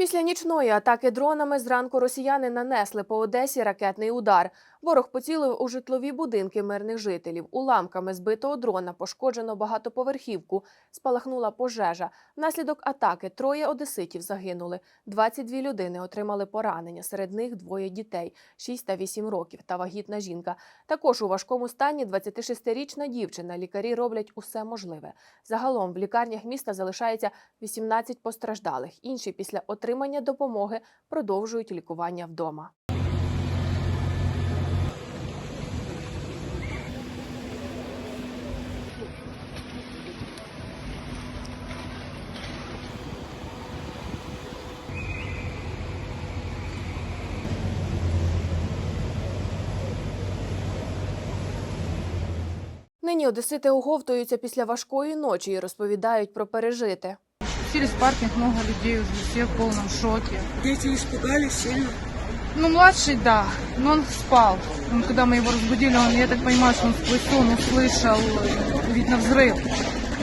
Після нічної атаки дронами зранку росіяни нанесли по Одесі ракетний удар. Ворог поцілив у житлові будинки мирних жителів. Уламками збитого дрона пошкоджено багатоповерхівку. Спалахнула пожежа. Внаслідок атаки троє одеситів загинули. 22 людини отримали поранення. Серед них двоє дітей 6 та 8 років та вагітна жінка. Також у важкому стані 26-річна дівчина. Лікарі роблять усе можливе. Загалом в лікарнях міста залишається 18 постраждалих. Інші після отримання допомоги продовжують лікування вдома. Нині одесити оговтуються після важкої ночі і розповідають про пережите. Спустились в паркинг, много людей уже, все в полном шоке. Дети испугались сильно. Ну, младший, да, но он спал. Он, когда мы его разбудили, он, я так понимаю, что он сквозь сон услышал, э, видно, взрыв,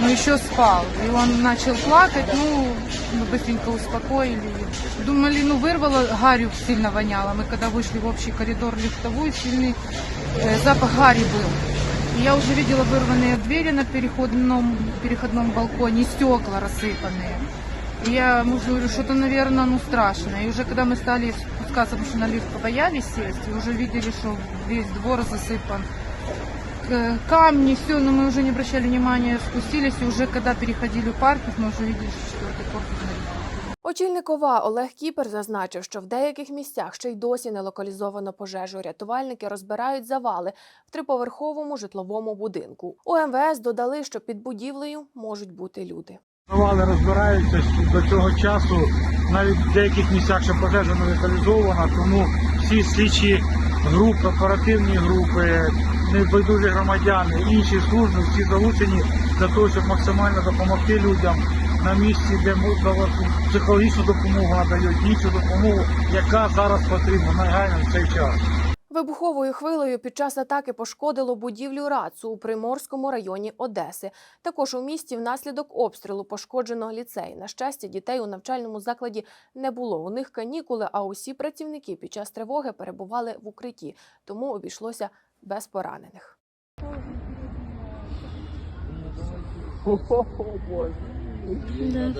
но еще спал. И он начал плакать, ну, мы быстренько успокоили. Думали, ну, вырвало, гарью сильно воняло. Мы когда вышли в общий коридор лифтовой, сильный э, запах гари был. И я уже видела вырванные двери на переходном, переходном балконе, стекла рассыпанные. И я мужу говорю, что-то, наверное, ну страшно. И уже когда мы стали спускаться, потому что на лифт побоялись сесть, и уже видели, что весь двор засыпан к- камни, все, но мы уже не обращали внимания, спустились, и уже когда переходили в паркинг, мы уже видели, что четвертый корпус горит. Очільник ОВА Олег Кіпер зазначив, що в деяких місцях ще й досі не локалізовано пожежу. Рятувальники розбирають завали в триповерховому житловому будинку. У МВС додали, що під будівлею можуть бути люди. Завали розбираються до цього часу. Навіть в деяких місцях ще пожежа не локалізована, тому всі слідчі групи, оперативні групи, небайдужі громадяни, інші служби всі залучені для того, щоб максимально допомогти людям на місці, де психологічну допомогу надають, іншу допомогу, яка зараз потрібна негайно в цей час. Вибуховою хвилею під час атаки пошкодило будівлю РАЦУ у Приморському районі Одеси. Також у місті внаслідок обстрілу пошкоджено ліцей. На щастя, дітей у навчальному закладі не було. У них канікули, а усі працівники під час тривоги перебували в укритті, тому обійшлося без поранених. Да,